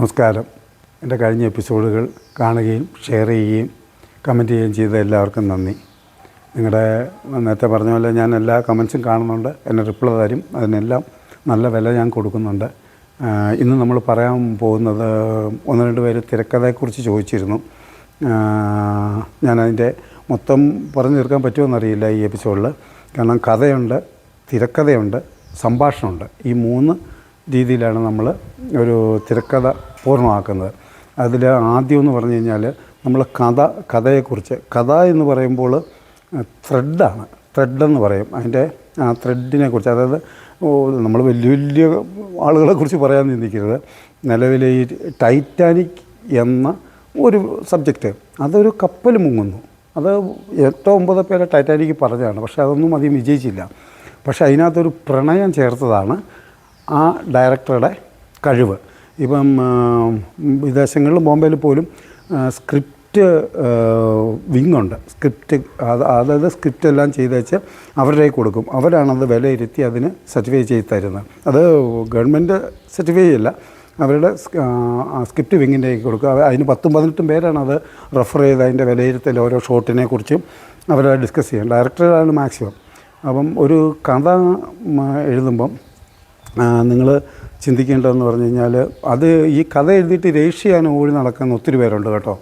നമസ്കാരം. എന്റെ കഴിഞ്ഞ എപ്പിസോഡുകൾ കാണുകയും ഷെയർ ചെയ്യുകയും കമന്റ് ചെയ്യുകയും ചെയ്ത എല്ലാവർക്കും നന്ദി. നിങ്ങളുടെ നേരത്തെ പറഞ്ഞ പോലെ ഞാൻ എല്ലാ കമൻസും കാണുന്നുണ്ട്. എന്നെ റിപ്ലൈ തരും. അതിനെല്ലാം നല്ല വില ഞാൻ കൊടുക്കുന്നുണ്ട്. ഇന്ന് നമ്മൾ പറയാൻ പോകുന്നത് ഒന്ന് രണ്ട് പേര് തിരക്കഥയെക്കുറിച്ച് ചോദിച്ചിരുന്നു. ഞാനതിന്റെ മൊത്തം പറഞ്ഞു തീർക്കാൻ പറ്റുമെന്നറിയില്ല ഈ എപ്പിസോഡിൽ കാരണം കഥയുണ്ട് തിരക്കഥയുണ്ട് സംഭാഷണമുണ്ട്. ഈ മൂന്ന് രീതിയിലാണ് നമ്മൾ ഒരു തിരക്കഥ പൂർണമാക്കുന്നത്. അതിൽ ആദ്യം എന്ന് പറഞ്ഞു കഴിഞ്ഞാൽ നമ്മൾ കഥ കഥയെക്കുറിച്ച് കഥ എന്ന് പറയുമ്പോൾ ത്രെഡാണ് ത്രെഡെന്ന് പറയും. അതിന്റെ ആ ത്രെഡിനെ കുറിച്ച് അതായത് നമ്മൾ വലിയ വലിയ ആളുകളെ കുറിച്ച് പറയാൻ നിന്ദിക്കരുത് നിലവിലെ ഈ ടൈറ്റാനിക് എന്ന ഒരു സബ്ജക്റ്റ് അതൊരു കപ്പൽ മുങ്ങുന്നു. അത് എട്ടോ ഒമ്പതോ പേരെ ടൈറ്റാനിക് പറഞ്ഞതാണ്. പക്ഷേ അതൊന്നും അധികം വിജയിച്ചില്ല. പക്ഷേ അതിനകത്തൊരു പ്രണയം ചേർത്തതാണ് ആ ഡയറക്ടറുടെ കഴിവ്. ഇപ്പം വിദേശങ്ങളിൽ ബോംബെയിൽ പോലും സ്ക്രിപ്റ്റ് വിങ്ങുണ്ട്. സ്ക്രിപ്റ്റ് അത് അതായത് സ്ക്രിപ്റ്റ് എല്ലാം ചെയ്ത് വെച്ച് അവരുടെ കൊടുക്കും. അവരാണത് വിലയിരുത്തി അതിന് സർട്ടിഫൈ ചെയ്ത് തരുന്നത്. അത് ഗവൺമെന്റ് സർട്ടിഫൈ ചെയ്യില്ല. അവരുടെ സ്ക്രിപ്റ്റ് വിങ്ങിന്റെ കൊടുക്കുക അതിന് പത്തും പതിനെട്ടും പേരാണ് അത് റെഫർ ചെയ്ത് അതിന്റെ വിലയിരുത്തൽ ഓരോ ഷോട്ടിനെ കുറിച്ചും അവരെ ഡിസ്കസ് ചെയ്യും ഡയറക്ടറാണ് മാക്സിമം. അപ്പം ഒരു കഥ എഴുതുമ്പം നിങ്ങൾ ചിന്തിക്കേണ്ടതെന്ന് പറഞ്ഞു കഴിഞ്ഞാൽ അത് ഈ കഥ എഴുതിയിട്ട് രജിസ്റ്റർ ഓടി നടക്കുന്ന ഒത്തിരി പേരുണ്ട് കേട്ടോ.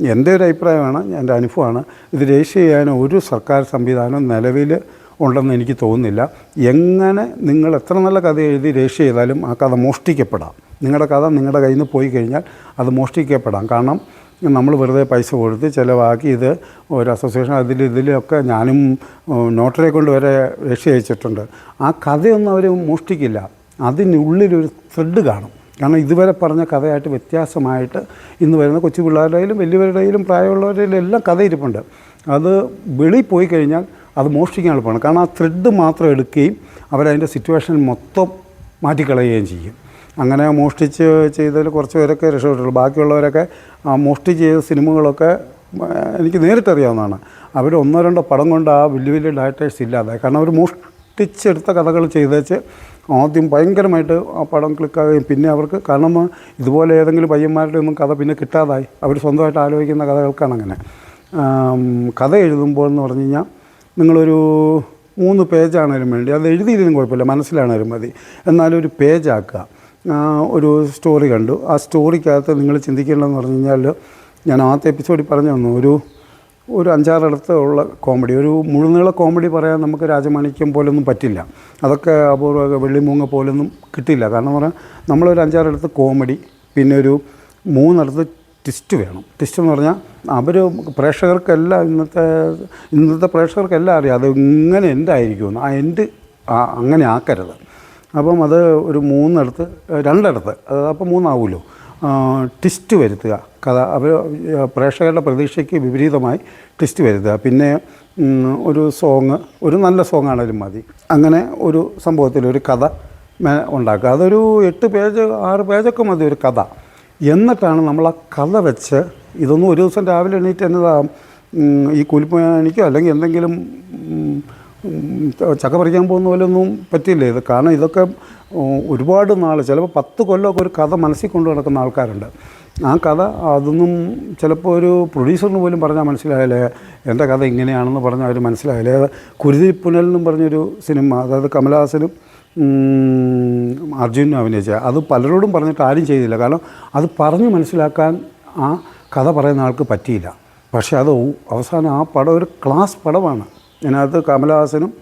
എന്റെ ഒരു അഭിപ്രായമാണ് എന്റെ അനുഭവമാണ്. ഇത് രജിസ്റ്റർ ഒരു സർക്കാർ സംവിധാനം നിലവിൽ ഉണ്ടെന്ന് എനിക്ക് തോന്നുന്നില്ല. എങ്ങനെ നിങ്ങൾ എത്ര നല്ല കഥ എഴുതി രജിസ്റ്റർ ചെയ്താലും ആ കഥ മോഷ്ടിക്കപ്പെടാം. നിങ്ങളുടെ കഥ നിങ്ങളുടെ കയ്യിൽ നിന്ന് പോയി കഴിഞ്ഞാൽ അത് മോഷ്ടിക്കപ്പെടാം. കാരണം നമ്മൾ വെറുതെ പൈസ കൊടുത്ത് ചിലവാക്കി ഇത് ഒരു അസോസിയേഷൻ അതിൽ ഇതിലൊക്കെ ഞാനും നോട്ടറെ കൊണ്ട് വരെ രക്ഷ അയച്ചിട്ടുണ്ട്. ആ കഥയൊന്നും അവർ മോഷ്ടിക്കില്ല. അതിനുള്ളിലൊരു ത്രെഡ് കാണും. കാരണം ഇതുവരെ പറഞ്ഞ കഥയായിട്ട് വ്യത്യാസമായിട്ട് ഇന്ന് വരുന്ന കൊച്ചു പിള്ളേരുടെയിലും വലിയവരുടെയിലും പ്രായമുള്ളവരുടെയിലും എല്ലാം കഥ ഇരിപ്പുണ്ട്. അത് വെളി പോയി കഴിഞ്ഞാൽ അത് മോഷ്ടിക്കാൻ എളുപ്പമാണ്. കാരണം ആ ത്രെഡ് മാത്രം എടുക്കുകയും അവരതിന്റെ സിറ്റുവേഷൻ മൊത്തം മാറ്റിക്കളയുകയും ചെയ്യും. അങ്ങനെ മോഷ്ടിച്ച് ചെയ്തതിൽ കുറച്ച് പേരൊക്കെ രക്ഷപ്പെട്ടുള്ളൂ ബാക്കിയുള്ളവരൊക്കെ മോഷ്ടിച്ച് ചെയ്ത സിനിമകളൊക്കെ എനിക്ക് നേരിട്ടറിയാവുന്നതാണ്. അവർ ഒന്നോ രണ്ടോ പടം കൊണ്ട് ആ വലിയ വലിയ ഡയറക്ടേഴ്സ് ഇല്ലാതെ. കാരണം അവർ മോഷ്ടിച്ചെടുത്ത കഥകൾ ചെയ്തേച്ച് ആദ്യം ഭയങ്കരമായിട്ട് ആ പടം ക്ലിക്കാകുകയും പിന്നെ അവർക്ക് കാരണം ഇതുപോലെ ഏതെങ്കിലും പയ്യന്മാരുടെ ഒന്നും കഥ പിന്നെ കിട്ടാതായി. അവർ സ്വന്തമായിട്ട് ആലോചിക്കുന്ന കഥകൾക്കാണ് അങ്ങനെ. കഥ എഴുതുമ്പോൾ എന്ന് പറഞ്ഞു കഴിഞ്ഞാൽ നിങ്ങളൊരു മൂന്ന് പേജാണേലും വേണ്ടി അത് എഴുതിയില്ലെങ്കിലും കുഴപ്പമില്ല മനസ്സിലാണേലും മതി. എന്നാലും ഒരു പേജാക്കുക ഒരു സ്റ്റോറി കണ്ടു. ആ സ്റ്റോറിക്കകത്ത് നിങ്ങൾ ചിന്തിക്കേണ്ടതെന്ന് പറഞ്ഞു കഴിഞ്ഞാൽ ഞാൻ ആദ്യത്തെ എപ്പിസോഡിൽ പറഞ്ഞു തന്നു. ഒരു ഒരു അഞ്ചാറിടത്തുള്ള കോമഡി ഒരു മുഴുനീള കോമഡി പറയാൻ നമുക്ക് രാജമാണിക്യം പോലൊന്നും പറ്റില്ല. അതൊക്കെ അപൂർവ വെള്ളിമൂങ്ങ പോലൊന്നും കിട്ടില്ല. കാരണം പറഞ്ഞാൽ നമ്മളൊരു അഞ്ചാറിടത്ത് കോമഡി പിന്നെ ഒരു മൂന്നിടത്ത് ട്വിസ്റ്റ് വേണം. ട്വിസ്റ്റ് എന്ന് പറഞ്ഞാൽ അവർ പ്രേക്ഷകർക്കെല്ലാം ഇന്നത്തെ ഇന്നത്തെ പ്രേക്ഷകർക്കെല്ലാം അറിയാം അത് ഇങ്ങനെ എന്തായിരിക്കുമെന്ന്. ആ എൻഡ് അങ്ങനെ ആക്കരുത്. അപ്പം അത് ഒരു മൂന്നിടത്ത് രണ്ടിടത്ത് അത് അപ്പം മൂന്നാവുമല്ലോ ട്വിസ്റ്റ് വരുത്തുക. കഥ അവർ പ്രേക്ഷകരുടെ പ്രതീക്ഷയ്ക്ക് വിപരീതമായി ട്വിസ്റ്റ് വരുത്തുക. പിന്നെ ഒരു സോങ് ഒരു നല്ല സോങ് ആണെങ്കിലും മതി. അങ്ങനെ ഒരു സംഭവത്തിൽ ഒരു കഥ ഉണ്ടാക്കുക. അതൊരു എട്ട് പേജ് ആറ് പേജൊക്കെ മതി ഒരു കഥ. എന്നിട്ടാണ് നമ്മൾ ആ കഥ വെച്ച് ഇതൊന്നും ഒരു ദിവസം രാവിലെ എണീറ്റ് എന്നതാ ഈ കൂലിപ്പണിക്കോ അല്ലെങ്കിൽ എന്തെങ്കിലും ചക്ക പറിക്കാൻ പോകുന്ന പോലെ ഒന്നും പറ്റില്ല ഇത് കാരണം ഇതൊക്കെ ഒരുപാട് നാൾ ചിലപ്പോൾ പത്ത് കൊല്ലമൊക്കെ ഒരു കഥ മനസ്സിൽ കൊണ്ടു നടക്കുന്ന ആൾക്കാരുണ്ട്. ആ കഥ അതൊന്നും ചിലപ്പോൾ ഒരു പ്രൊഡ്യൂസറിന് പോലും പറഞ്ഞാൽ മനസ്സിലായാലേ എന്റെ കഥ ഇങ്ങനെയാണെന്ന് പറഞ്ഞാൽ അവർ മനസ്സിലായാലേ കുരുതി പുനൽ എന്നും പറഞ്ഞൊരു സിനിമ അതായത് കമലഹാസനും അർജുനും അഭിനയിച്ച അത് പലരോടും പറഞ്ഞിട്ട് ആരും ചെയ്തില്ല. കാരണം അത് പറഞ്ഞ് മനസ്സിലാക്കാൻ ആ കഥ പറയുന്ന ആൾക്ക് പറ്റിയില്ല. പക്ഷേ അത് അവസാനം ആ പടം ഒരു ക്ലാസ് പടമാണ്. അതിനകത്ത് കമലഹാസനും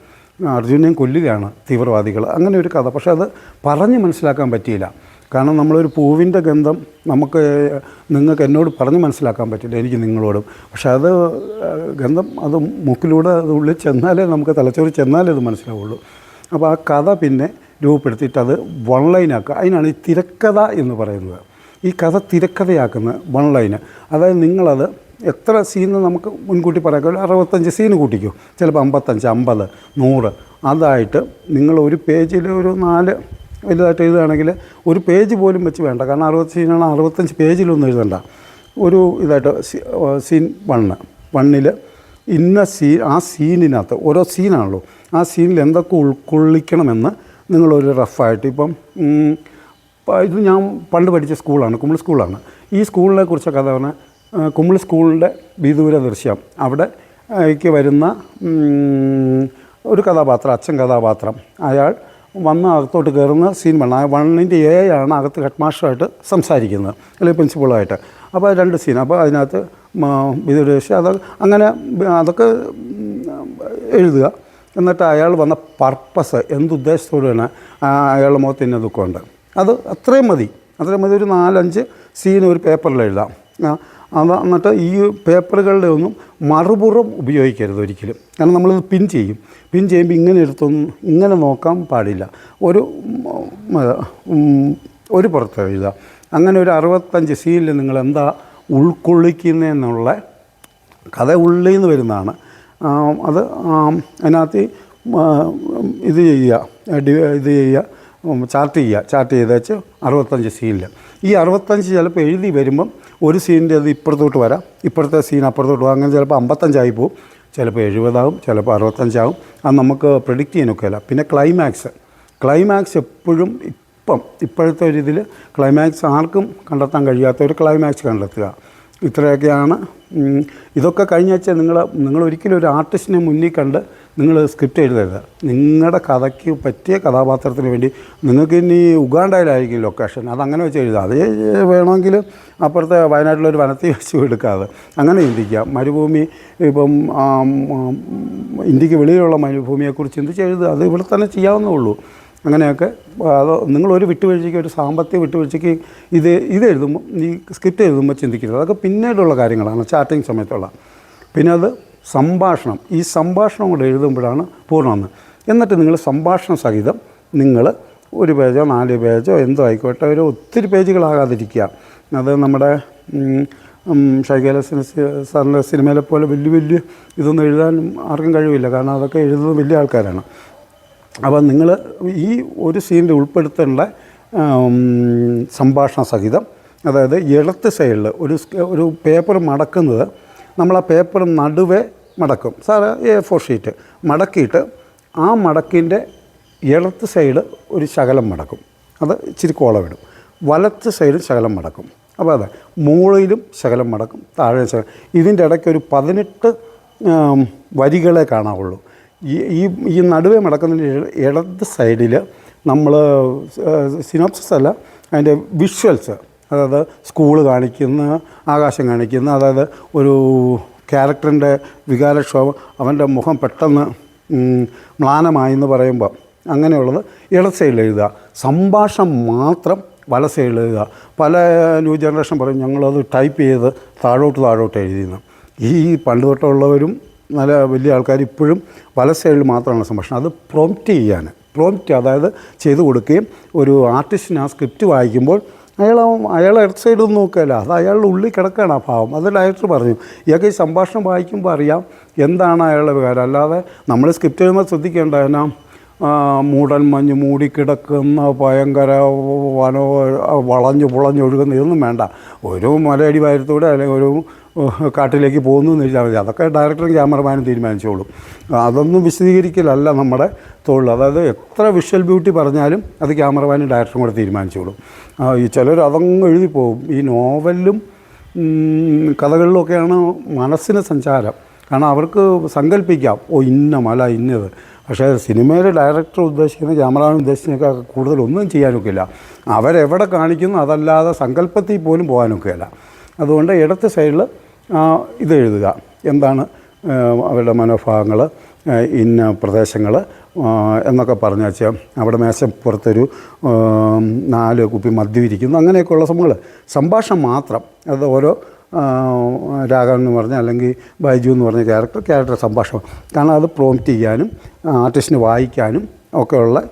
അർജുനെയും കൊല്ലുകയാണ് തീവ്രവാദികൾ. അങ്ങനെ ഒരു കഥ. പക്ഷേ അത് പറഞ്ഞ് മനസ്സിലാക്കാൻ പറ്റിയില്ല. കാരണം നമ്മളൊരു പൂവിന്റെ ഗന്ധം നമുക്ക് നിങ്ങൾക്ക് എന്നോട് പറഞ്ഞ് മനസ്സിലാക്കാൻ പറ്റില്ല. എനിക്ക് നിങ്ങളോടും. പക്ഷെ അത് ഗന്ധം അത് മൂക്കിലൂടെ അത് ഉള്ളിൽ ചെന്നാലേ നമുക്ക് തലച്ചോറിൽ ചെന്നാലേ അത് മനസ്സിലാവുള്ളൂ. അപ്പോൾ ആ കഥ പിന്നെ രൂപപ്പെടുത്തിയിട്ട് അത് വൺ ലൈനാക്കുക അതിനാണ് ഈ തിരക്കഥ എന്ന് പറയുന്നത്. ഈ കഥ തിരക്കഥയാക്കുന്ന വൺ ലൈന് അതായത് നിങ്ങളത് എത്ര സീന് നമുക്ക് മുൻകൂട്ടി പറയാൻ കഴിയും? അറുപത്തഞ്ച് സീന് കൂട്ടിക്കോ. ചിലപ്പോൾ അമ്പത്തഞ്ച് അമ്പത് നൂറ്. അതായിട്ട് നിങ്ങൾ ഒരു പേജിൽ ഒരു നാല് വലുതായിട്ട് എഴുതുകയാണെങ്കിൽ ഒരു പേജ് പോലും വെച്ച് വേണ്ട. കാരണം അറുപത് സീനാണ് അറുപത്തഞ്ച് പേജിലൊന്നും എഴുതണ്ട. ഒരു ഇതായിട്ട് സീൻ വണ്ണ് വണ്ണിൽ ഇന്ന സീ ആ സീനിനകത്ത് ഓരോ സീനാണല്ലോ ആ സീനിൽ എന്തൊക്കെ ഉൾക്കൊള്ളിക്കണമെന്ന് നിങ്ങളൊരു റഫായിട്ട് ഇപ്പം ഇത് ഞാൻ പണ്ട് പഠിച്ച സ്കൂളാണ് കുമ്പിൾ സ്കൂളാണ് ഈ സ്കൂളിനെ കുറിച്ച കഥ കുമ്മിളി സ്കൂളിന്റെ വിദൂര ദൃശ്യം അവിടെ വരുന്ന ഒരു കഥാപാത്രം അച്ഛൻ കഥാപാത്രം. അയാൾ വന്ന് അകത്തോട്ട് കയറുന്ന സീൻ വേണം. ആ വണ്ണിന്റെ എ ആണ് അകത്ത് ഹെഡ് മാസ്റ്ററായിട്ട് സംസാരിക്കുന്നത് അല്ലെങ്കിൽ പ്രിൻസിപ്പളുമായിട്ട് അപ്പോൾ രണ്ട് സീൻ അപ്പോൾ അതിനകത്ത് വിദൂരദേശ അത് അങ്ങനെ അതൊക്കെ എഴുതുക. എന്നിട്ട് അയാൾ വന്ന പർപ്പസ് എന്തുദ്ദേശത്തോടെയാണ് അയാളുടെ മുഖത്ത് ഇന്ന ദുഃഖമുണ്ട്. അത് അത്രയും മതി. അത്രയും മതി. ഒരു നാലഞ്ച് സീൻ ഒരു പേപ്പറിൽ എഴുതാം. അത് എന്നിട്ട് ഈ പേപ്പറുകളുടെ ഒന്നും മറുപുറം ഉപയോഗിക്കരുത് ഒരിക്കലും. കാരണം നമ്മളിത് പിൻ ചെയ്യും. പിൻ ചെയ്യുമ്പോൾ ഇങ്ങനെ എടുത്തൊന്നും ഇങ്ങനെ നോക്കാൻ പാടില്ല. ഒരു ഒരു പുറത്ത് എഴുതാം. അങ്ങനെ ഒരു അറുപത്തഞ്ച് സീനിൽ നിങ്ങൾ എന്താ ഉൾക്കൊള്ളിക്കുന്നതെന്നുള്ള കഥ ഉള്ളിൽ നിന്ന് വരുന്നതാണ്. അത് അതിനകത്ത് ഇത് ചെയ്യുക. ഇത് ചെയ്യുക. ചാർട്ട് ചെയ്യുക. ചാർട്ട് ചെയ്ത് വെച്ച് അറുപത്തഞ്ച് സീനിൽ ഈ അറുപത്തഞ്ച് ചിലപ്പോൾ എഴുതി വരുമ്പം ഒരു സീനിന്റെ അത് ഇപ്പുറത്തോട്ട് വരാം. ഇപ്പുറത്തെ സീൻ അപ്പുറത്തോട്ട് പോകും അങ്ങനെ ചിലപ്പോൾ അമ്പത്തഞ്ചായി പോകും ചിലപ്പോൾ എഴുപതാവും ചിലപ്പോൾ അറുപത്തഞ്ചാവും. അത് നമുക്ക് പ്രിഡിക്റ്റ് ചെയ്യാനൊക്കെയല്ല പിന്നെ ക്ലൈമാക്സ് ക്ലൈമാക്സ് എപ്പോഴും ഇപ്പം ഇപ്പോഴത്തെ ഒരു ഇതിൽ ക്ലൈമാക്സ് ആർക്കും കണ്ടെത്താൻ കഴിയാത്ത ഒരു ക്ലൈമാക്സ് കണ്ടെത്തുക. ഇത്രയൊക്കെയാണ്. ഇതൊക്കെ കഴിഞ്ഞ വെച്ചാൽ നിങ്ങൾ നിങ്ങൾ ഒരിക്കലും ഒരു ആർട്ടിസ്റ്റിനെ മുന്നിൽ കണ്ട് നിങ്ങൾ സ്ക്രിപ്റ്റ് എഴുതരുത്. നിങ്ങളുടെ കഥയ്ക്ക് പറ്റിയ കഥാപാത്രത്തിന് വേണ്ടി നിങ്ങൾക്ക് ഇനി ഉഗാണ്ടയിലായിരിക്കും ലൊക്കേഷൻ. അതങ്ങനെ വെച്ച് എഴുതുക. അത് വേണമെങ്കിൽ അപ്പുറത്തെ വയനാട്ടിലൊരു വനത്തിൽ വെച്ച് എടുക്കാതെ. അങ്ങനെ ചിന്തിക്കുക. മരുഭൂമി ഇപ്പം ഇന്ത്യയ്ക്ക് വെളിയിലുള്ള മരുഭൂമിയെക്കുറിച്ച് ചിന്തിച്ച് എഴുതുക. അത് ഇവിടെ തന്നെ ചെയ്യാവുന്നേ ഉള്ളൂ. അങ്ങനെയൊക്കെ അത് നിങ്ങളൊരു വിട്ടുവീഴ്ചയ്ക്ക് ഒരു സാമ്പത്തിക വിട്ടുവീഴ്ചയ്ക്ക് ഇത് ഇത് എഴുതുമ്പോൾ ഈ സ്ക്രിപ്റ്റ് എഴുതുമ്പോൾ ചിന്തിക്കരുത്. അതൊക്കെ പിന്നീടുള്ള കാര്യങ്ങളാണ് ചാറ്റിങ് സമയത്തുള്ള. പിന്നെ അത് സംഭാഷണം. ഈ സംഭാഷണം കൂടെ എഴുതുമ്പോഴാണ് പൂർണമെന്ന് എന്നിട്ട് നിങ്ങൾ സംഭാഷണ സഹിതം നിങ്ങൾ ഒരു പേജോ നാല് പേജോ എന്തോ ആയിക്കോട്ടെ ഒരു ഒത്തിരി പേജുകളാകാതിരിക്കുക. അത് നമ്മുടെ ഷൈകേല സാറിന്റെ സിനിമയിലെ പോലെ വലിയ വലിയ ഇതൊന്നും എഴുതാനും ആർക്കും കഴിവില്ല. കാരണം അതൊക്കെ എഴുതുന്നത് വലിയ ആൾക്കാരാണ്. അപ്പോൾ നിങ്ങൾ ഈ ഒരു സീനിൽ ഉൾപ്പെടുത്തേണ്ട സംഭാഷണ സഹിതം അതായത് ഇടത്ത് സൈഡിൽ ഒരു ഒരു പേപ്പർ മടക്കുന്നത് നമ്മൾ ആ പേപ്പർ നടുവേ മടക്കും. സാറ് എ ഫോർ ഷീറ്റ് മടക്കിയിട്ട് ആ മടക്കിന്റെ ഇടത്ത് സൈഡ് ഒരു ശകലം മടക്കും. അത് ഇച്ചിരി കോളമിടും വലത്ത് സൈഡ് ശകലം മടക്കും. അപ്പോൾ അതെ മുകളിലും ശകലം മടക്കും താഴെ ശകലം. ഇതിന്റെ ഇടയ്ക്ക് ഒരു പതിനെട്ട് വരികളെ കാണാവുള്ളൂ. ഈ ഈ നടുവേ മടക്കുന്നതിന് ഇട- ഇടത് സൈഡിൽ നമ്മൾ സിനോപ്സിസ് അല്ല അതിന്റെ വിഷ്വൽസ് അതായത് സ്കൂൾ കാണിക്കുന്ന ആകാശം കാണിക്കുന്ന അതായത് ഒരു ക്യാരക്ടറിന്റെ വികാരക്ഷോഭം അവന്റെ മുഖം പെട്ടെന്ന് മ്ലാനമായി എന്ന് പറയുമ്പോൾ അങ്ങനെയുള്ളത് ഇടത് സൈഡിൽ എഴുതുക. സംഭാഷണം മാത്രം വല സൈഡിൽ എഴുതുക. പല ന്യൂ ജനറേഷൻ പറയും ഞങ്ങളത് ടൈപ്പ് ചെയ്ത് താഴോട്ട് താഴോട്ട് എഴുതിയെന്ന്. ഈ പണ്ട് തൊട്ടുള്ളവരും നല്ല വലിയ ആൾക്കാർ ഇപ്പോഴും പല സൈഡിൽ മാത്രമാണ് സംഭാഷണം. അത് പ്രോംപ്റ്റ് ചെയ്യാൻ. പ്രോംപ്റ്റ് അതായത് ചെയ്തു കൊടുക്കുകയും ഒരു ആർട്ടിസ്റ്റിന് ആ സ്ക്രിപ്റ്റ് വായിക്കുമ്പോൾ അയാൾ അയാൾ ഇടത് സൈഡ് ഒന്നും നോക്കുകയല്ല. അത് അയാളുടെ ഉള്ളിൽ കിടക്കുകയാണ് ആ ഭാവം. അത് ഡയറക്ടർ പറഞ്ഞു. ഇയാൾക്ക് ഈ സംഭാഷണം വായിക്കുമ്പോൾ അറിയാം എന്താണ് അയാളുടെ വികാരം അല്ലാതെ നമ്മൾ സ്ക്രിപ്റ്റ് എഴുതുമ്പോൾ ശ്രദ്ധിക്കേണ്ട എന്നാ മൂടൻ മഞ്ഞ് മൂടിക്കിടക്കുന്ന ഭയങ്കര വനോ വളഞ്ഞു പുളഞ്ഞൊഴുകുന്ന ഇതൊന്നും വേണ്ട. ഒരു മലയടി വാരത്തൂടെ അല്ലെങ്കിൽ ഒരു കാട്ടിലേക്ക് പോകുന്നു എന്ന് വെച്ചാൽ മതി. അതൊക്കെ ഡയറക്ടറും ക്യാമറമാനും തീരുമാനിച്ചോളും. അതൊന്നും വിശദീകരിക്കലല്ല നമ്മുടെ തൊഴിൽ. അതായത് എത്ര വിഷ്വൽ ബ്യൂട്ടി പറഞ്ഞാലും അത് ക്യാമറമാനും ഡയറക്ടറും കൂടെ തീരുമാനിച്ചോളും. ഈ ചിലർ അതങ്ങ് എഴുതി പോകും. ഈ നോവലിലും ഉം, കഥകളിലൊക്കെയാണ് മനസ്സിന് സഞ്ചാരം. കാരണം അവർക്ക് സങ്കല്പിക്കാം. ഓ ഇന്ന മല ഇന്നത്. പക്ഷേ സിനിമയിൽ ഡയറക്ടർ ഉദ്ദേശിക്കുന്ന ക്യാമറമാൻ ഉദ്ദേശിക്കുന്നൊക്കെ കൂടുതലൊന്നും ചെയ്യാനൊക്കില്ല അവരെവിടെ കാണിക്കുന്നു അതല്ലാതെ സങ്കല്പത്തിൽ പോലും പോകാനൊക്കെയല്ല. അതുകൊണ്ട് ഇടത്തെ സൈഡിൽ ഇത് എഴുതുക എന്താണ് അവരുടെ മനോഭാവങ്ങൾ ഇന്ന പ്രദേശങ്ങൾ എന്നൊക്കെ പറഞ്ഞു വെച്ചാൽ അവിടെ മേശപ്പുറത്തൊരു പുറത്തൊരു നാല് കുപ്പി മദ്യം ഇരിക്കുന്നു അങ്ങനെയൊക്കെയുള്ള സംഭവങ്ങൾ. സംഭാഷണം മാത്രം. അത് ഓരോ രാഘവൻ എന്ന് പറഞ്ഞ അല്ലെങ്കിൽ ബൈജു എന്ന് പറഞ്ഞ ക്യാരക്ടർ ക്യാരക്ടർ സംഭാഷണം. കാരണം അത് പ്രോംപ്റ്റ് ചെയ്യാനും ആർട്ടിസ്റ്റിന് വായിക്കാനും ഒക്കെയുള്ള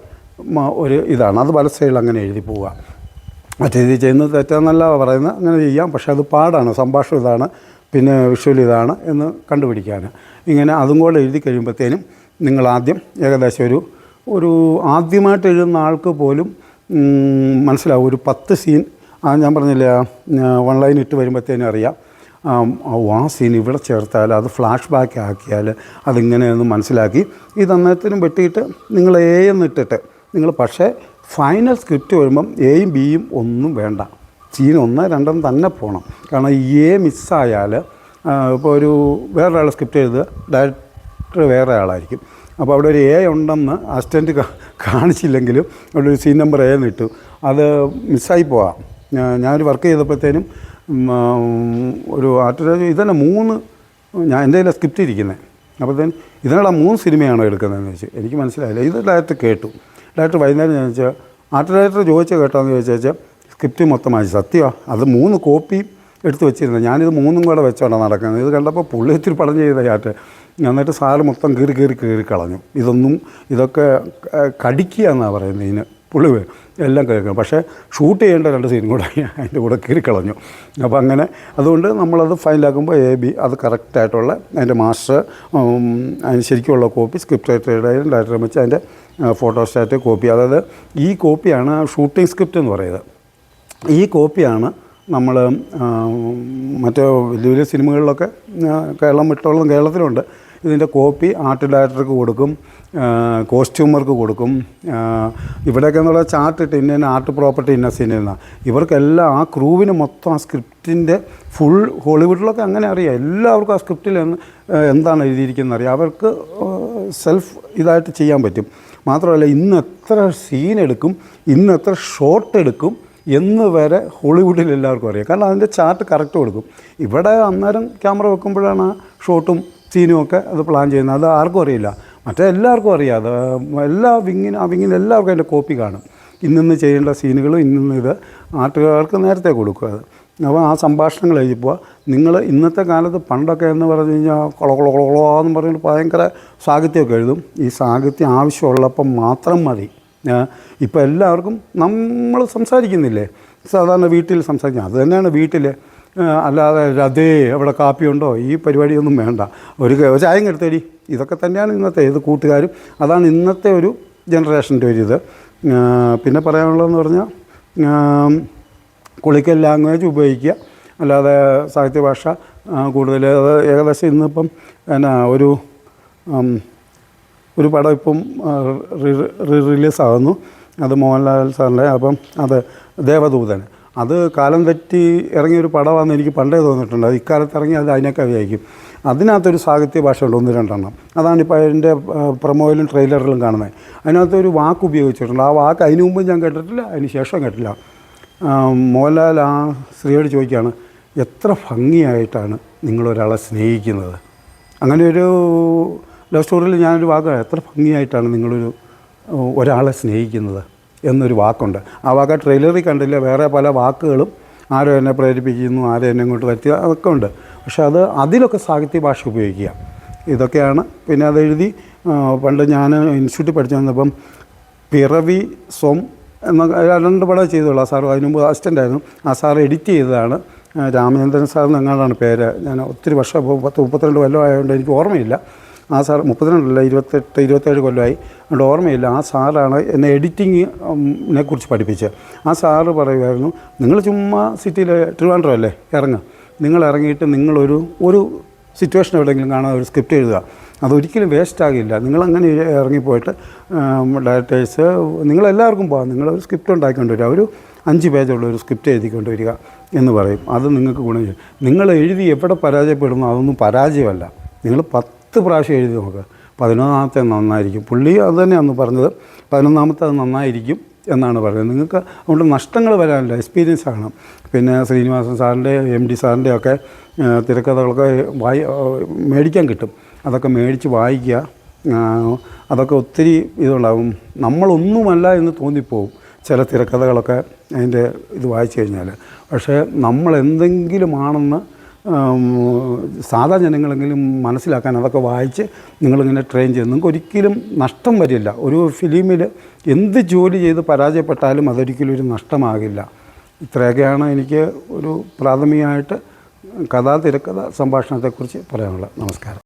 ഒരു ഇതാണ്. അത് പല സൈഡിൽ അങ്ങനെ എഴുതി പോവുക. മറ്റേ ഇത് ചെയ്യുന്നത് തെറ്റാന്നല്ല പറയുന്നത് അങ്ങനെ ചെയ്യാം. പക്ഷേ അത് പാടാണ്. സംഭാഷണം ഇതാണ്. പിന്നെ വിഷ്വൽ ഇതാണ് എന്ന് കണ്ടുപിടിക്കാൻ ഇങ്ങനെ അതും കൂടെ എഴുതി കഴിയുമ്പോഴത്തേനും നിങ്ങൾ ആദ്യം ഏകദേശം ഒരു ഒരു ആദ്യമായിട്ട് എഴുതുന്ന ആൾക്ക് പോലും മനസ്സിലാവും. ഒരു പത്ത് സീൻ ഞാൻ പറഞ്ഞില്ല വൺ ലൈൻ ഇട്ട് വരുമ്പോഴത്തേനും അറിയാം. ആ സീൻ ഇവിടെ ചേർത്താൽ അത് ഫ്ലാഷ് ബാക്ക് ആക്കിയാൽ അതിങ്ങനെയൊന്ന് മനസ്സിലാക്കി. ഇത് അന്നേരത്തിനും വെട്ടിയിട്ട് നിങ്ങൾ എ എന്നിട്ടിട്ട് നിങ്ങൾ പക്ഷേ ഫൈനൽ സ്ക്രിപ്റ്റ് വരുമ്പം എയും ബിയും ഒന്നും വേണ്ട. സീൻ ഒന്ന് രണ്ടും തന്നെ പോകണം കാരണം എ മിസ്സായാൽ ഇപ്പോൾ ഒരു വേറൊരാൾ സ്ക്രിപ്റ്റ് എഴുതുക ഡയറക്ടർ വേറെ ആളായിരിക്കും. അപ്പോൾ അവിടെ ഒരു എ ഉണ്ടെന്ന് അസിസ്റ്റന്റ് കാണിച്ചില്ലെങ്കിലും അവിടെ ഒരു സീൻ നമ്പർ എ ഇട്ടു. അത് മിസ്സായി പോവാം. ഞാനൊരു വർക്ക് ചെയ്തപ്പോഴത്തേനും ഒരു ആർട്ടിസ്റ്റ് ഇതന്നെ മൂന്ന് ഞാൻ എന്റെ കയ്യിലാണ് സ്ക്രിപ്റ്റ് ഇരിക്കുന്നത് അപ്പോഴത്തേനും ഇതിനുള്ള മൂന്ന് സിനിമയാണോ എടുക്കുന്നതെന്ന് ചോദിച്ചു. എനിക്ക് മനസ്സിലായില്ല. ഇത് ഡയറക്ടർ കേട്ടു. ഡയറക്ടർ വൈകുന്നേരം ചോദിച്ചാൽ ആർട്ട് ഡയറക്ടർ ചോദിച്ചാൽ കേട്ടോന്ന് ചോദിച്ചാൽ സ്ക്രിപ്റ്റ് മൊത്തമായി. സത്യമാണ് അത് മൂന്ന് കോപ്പി എടുത്ത് വെച്ചിരുന്നത് ഞാനിത് മൂന്നും കൂടെ വെച്ചോണ്ടാണ് നടക്കുന്നത്. ഇത് കണ്ടപ്പോൾ പുള്ളി ഇത്തിരി പടം ചെയ്ത ചാറ്റ്. എന്നിട്ട് സാറ് മൊത്തം കീറി കീറി കീറി കളഞ്ഞു. ഇതൊന്നും ഇതൊക്കെ കടിക്കുക എന്നാണ് പറയുന്നത് ഇതിന്. പുള്ളി എല്ലാം കേൾക്കണം പക്ഷേ ഷൂട്ട് ചെയ്യേണ്ട രണ്ട് സീനും കൂടെ അതിന്റെ കൂടെ കീറി കളഞ്ഞു. അപ്പോൾ അങ്ങനെ അതുകൊണ്ട് നമ്മളത് ഫൈനലാക്കുമ്പോൾ എ ബി അത് കറക്റ്റായിട്ടുള്ള അതിന്റെ മാസ്റ്റർ അതിന് ശരിക്കുള്ള കോപ്പി സ്ക്രിപ്റ്റ് റൈറ്ററുടെയും ഡയറക്ടറെ വെച്ച് അതിന്റെ ഫോട്ടോസ്റ്റാറ്റ് കോപ്പി. അതായത് ഈ കോപ്പിയാണ് ഷൂട്ടിംഗ് സ്ക്രിപ്റ്റ് എന്ന് പറയുന്നത്. ഈ കോപ്പിയാണ് നമ്മൾ മറ്റേ വലിയ വലിയ സിനിമകളിലൊക്കെ കേരളം വിട്ടോളം കേരളത്തിലുണ്ട്. ഇതിന്റെ കോപ്പി ആർട്ട് ഡയറക്ടർക്ക് കൊടുക്കും കോസ്റ്റ്യൂമർക്ക് കൊടുക്കും ഇവിടെയൊക്കെ എന്നുള്ള ചാർട്ട് ഇട്ട് ഇന്ന ആർട്ട് പ്രോപ്പർട്ടി ഇന്ന സീനിൽ ഇവർക്കെല്ലാം ആ ക്രൂവിന് മൊത്തം ആ സ്ക്രിപ്റ്റിന്റെ ഫുൾ ഹോളിവുഡിലൊക്കെ അങ്ങനെ അറിയാം. എല്ലാവർക്കും ആ സ്ക്രിപ്റ്റിൽ എന്താണ് എഴുതിയിരിക്കുന്നത് അറിയാം. അവർക്ക് സെൽഫ് ഇതായിട്ട് ചെയ്യാൻ പറ്റും. മാത്രമല്ല ഇന്ന് എത്ര സീൻ എടുക്കും ഇന്ന് എത്ര ഷോട്ട് എടുക്കും എന്ന് വരെ ഹോളിവുഡിൽ എല്ലാവർക്കും അറിയാം. കാരണം അതിന്റെ ചാർട്ട് കറക്റ്റ് കൊടുക്കും. ഇവിടെ അന്നേരം ക്യാമറ വെക്കുമ്പോഴാണ് ഷോട്ടും സീനും ഒക്കെ അത് പ്ലാൻ ചെയ്യുന്നത്. അത് ആർക്കും അറിയില്ല. മറ്റേ എല്ലാവർക്കും അറിയാം. അത് എല്ലാ വിങ്ങിനും ആ വിങ്ങിന് എല്ലാവർക്കും അതിന്റെ കോപ്പി കാണും. ഇന്നിന്ന് ചെയ്യേണ്ട സീനുകളും ഇന്നിന്ന് ഇത് ആർട്ടുകാർക്ക് നേരത്തെ കൊടുക്കുക അത്. അപ്പോൾ ആ സംഭാഷണങ്ങൾ എഴുതിപ്പോൾ നിങ്ങൾ ഇന്നത്തെ കാലത്ത് പണ്ടൊക്കെ എന്ന് പറഞ്ഞു കഴിഞ്ഞാൽ കൊള കൊള കൊള കൊള എന്ന് പറഞ്ഞിട്ട് ഭയങ്കര സാഹിത്യമൊക്കെ എഴുതും. ഈ സാഹിത്യം ആവശ്യമുള്ളപ്പം മാത്രം മതി. ഇപ്പോൾ എല്ലാവർക്കും നമ്മൾ സംസാരിക്കുന്നില്ലേ? സാധാരണ വീട്ടിൽ സംസാരിക്കുക അത് തന്നെയാണ് വീട്ടിൽ അല്ലാതെ അതേ അവിടെ കാപ്പിയുണ്ടോ ഈ പരിപാടിയൊന്നും വേണ്ട. ഒരു ചായം കെടുത്തേടി ഇതൊക്കെ തന്നെയാണ് ഇന്നത്തെ ഇത് കൂട്ടുകാരും. അതാണ് ഇന്നത്തെ ഒരു ജനറേഷന്റെ ഒരു ഇത്. പിന്നെ പറയാനുള്ളതെന്ന് പറഞ്ഞാൽ കുളിക്കൽ ലാംഗ്വേജ് ഉപയോഗിക്കുക. അല്ലാതെ സാഹിത്യഭാഷ കൂടുതൽ ഏകദേശം ഇന്നിപ്പം എന്നാ ഒരു ഒരു പടം ഇപ്പം റിലീസ് ആകുന്നു അത് മോഹൻലാൽ സാറിന്റെ അപ്പം അത് ദേവദൂതൻ. അത് കാലം തെറ്റി ഇറങ്ങിയൊരു പടമാണെന്ന് എനിക്ക് പണ്ടേ തോന്നിയിട്ടുണ്ട്. അത് ഇക്കാലത്ത് ഇറങ്ങി അത് അതിനൊക്കെ കവിയായിരിക്കും അതിനകത്തൊരു സാഹിത്യ ഭാഷ ഉണ്ട് ഒന്ന് രണ്ടെണ്ണം. അതാണ് ഇപ്പോൾ അതിന്റെ പ്രൊമോയിലും ട്രെയിലറിലും കാണുന്നത്. അതിനകത്തൊരു വാക്ക് ഉപയോഗിച്ചിട്ടുണ്ട്. ആ വാക്ക് അതിനു മുമ്പ് ഞാൻ കേട്ടിട്ടില്ല അതിന് ശേഷം കേട്ടില്ല. മോഹൻലാൽ ആ സ്ത്രീയോട് ചോദിക്കുകയാണ് എത്ര ഭംഗിയായിട്ടാണ് നിങ്ങളൊരാളെ സ്നേഹിക്കുന്നത്? അങ്ങനെ ഒരു ലവ് സ്റ്റോറിയിൽ ഞാനൊരു വാക്ക് എത്ര ഭംഗിയായിട്ടാണ് നിങ്ങളൊരു ഒരാളെ സ്നേഹിക്കുന്നത് എന്നൊരു വാക്കുണ്ട്. ആ വാക്ക് ട്രെയിലറിൽ കണ്ടില്ല. വേറെ പല വാക്കുകളും ആരോ എന്നെ പ്രേരിപ്പിക്കുന്നു ആരോ എന്നെ ഇങ്ങോട്ട് വരുത്തി അതൊക്കെ ഉണ്ട്. പക്ഷേ അത് അതിലൊക്കെ സാഹിത്യ ഭാഷ ഉപയോഗിക്കുക. ഇതൊക്കെയാണ്. പിന്നെ അതെഴുതി പണ്ട് ഞാൻ ഇൻസ്റ്റിറ്റ്യൂട്ടിൽ പഠിച്ചു വന്നപ്പം പിറവി സ്വം എന്ന രണ്ട് പടം ചെയ്തോളൂ ആ സാർ അതിന് മുമ്പ് അസിസ്റ്റന്റ് ആയിരുന്നു. ആ സാർ എഡിറ്റ് ചെയ്തതാണ്. രാമചന്ദ്രൻ സാർ എങ്ങാണ്ടാണ് പേര്? ഞാൻ ഒത്തിരി വർഷം പത്ത് മുപ്പത്തിരണ്ട് കൊല്ലം ആയതുകൊണ്ട് എനിക്ക് ഓർമ്മയില്ല. ആ സാർ മുപ്പത്തിരണ്ടല്ല ഇരുപത്തെട്ട് ഇരുപത്തേഴ് കൊല്ലമായി. അതുകൊണ്ട് ഓർമ്മയില്ല ആ സാറാണ് എന്നെ എഡിറ്റിങ്ങിനെ കുറിച്ച് പഠിപ്പിച്ചത് ആ സാറ് പറയുമായിരുന്നു നിങ്ങൾ ചുമ്മാ സിറ്റിയിലെ ട്രിവാൻഡ്രം അല്ലേ ഇറങ്ങുക നിങ്ങൾ ഇറങ്ങിയിട്ട് നിങ്ങളൊരു ഒരു സിറ്റുവേഷൻ എവിടെയെങ്കിലും കാണാൻ ഒരു സ്ക്രിപ്റ്റ് എഴുതുക. അതൊരിക്കലും വേസ്റ്റ് ആകില്ല. നിങ്ങളങ്ങനെ ഇറങ്ങിപ്പോയിട്ട് ഡയറക്ടേഴ്സ് നിങ്ങളെല്ലാവർക്കും പോകാം. നിങ്ങളൊരു സ്ക്രിപ്റ്റ് ഉണ്ടാക്കിക്കൊണ്ട് വരിക. ഒരു അഞ്ച് പേജുള്ള ഒരു സ്ക്രിപ്റ്റ് എഴുതിക്കൊണ്ട് വരിക എന്ന് പറയും. അത് നിങ്ങൾക്ക് ഗുണം ചെയ്യും. നിങ്ങൾ എഴുതി എവിടെ പരാജയപ്പെടുന്നു അതൊന്നും പരാജയമല്ല. നിങ്ങൾ പത്ത് പ്രാവശ്യം എഴുതി നോക്കുക പതിനൊന്നാമത്തെ നന്നായിരിക്കും. പുള്ളി അത് തന്നെയാണ് പറഞ്ഞത്. പതിനൊന്നാമത്തെ അത് നന്നായിരിക്കും എന്നാണ് പറയുന്നത്. നിങ്ങൾക്ക് അതുകൊണ്ട് നഷ്ടങ്ങൾ വരാനില്ല. എക്സ്പീരിയൻസ് ആകണം പിന്നെ ശ്രീനിവാസൻ സാറിന്റെ എം ഡി സാറിന്റെ ഒക്കെ തിരക്കഥകളൊക്കെ വായി മേടിക്കാൻ കിട്ടും. അതൊക്കെ മേടിച്ച് വായിക്കുക. അതൊക്കെ ഒത്തിരി ഇതുണ്ടാകും നമ്മളൊന്നുമല്ല എന്ന് തോന്നിപ്പോവും ചില തിരക്കഥകളൊക്കെ അതിന്റെ ഇത് വായിച്ചു കഴിഞ്ഞാൽ പക്ഷേ നമ്മൾ സാധാ ജനങ്ങളെങ്കിലും മനസ്സിലാക്കാൻ അതൊക്കെ വായിച്ച് നിങ്ങളിങ്ങനെ ട്രെയിൻ ചെയ്ത് നിങ്ങൾക്ക് ഒരിക്കലും നഷ്ടം വരില്ല. ഒരു ഫിലിമിൽ എന്ത് ജോലി ചെയ്ത് പരാജയപ്പെട്ടാലും അതൊരിക്കലും ഒരു നഷ്ടമാകില്ല. ഇത്രയൊക്കെയാണ് എനിക്ക് ഒരു പ്രാഥമികമായിട്ട് കഥാ തിരക്കഥ സംഭാഷണത്തെക്കുറിച്ച് പറയാനുള്ളത്. നമസ്കാരം.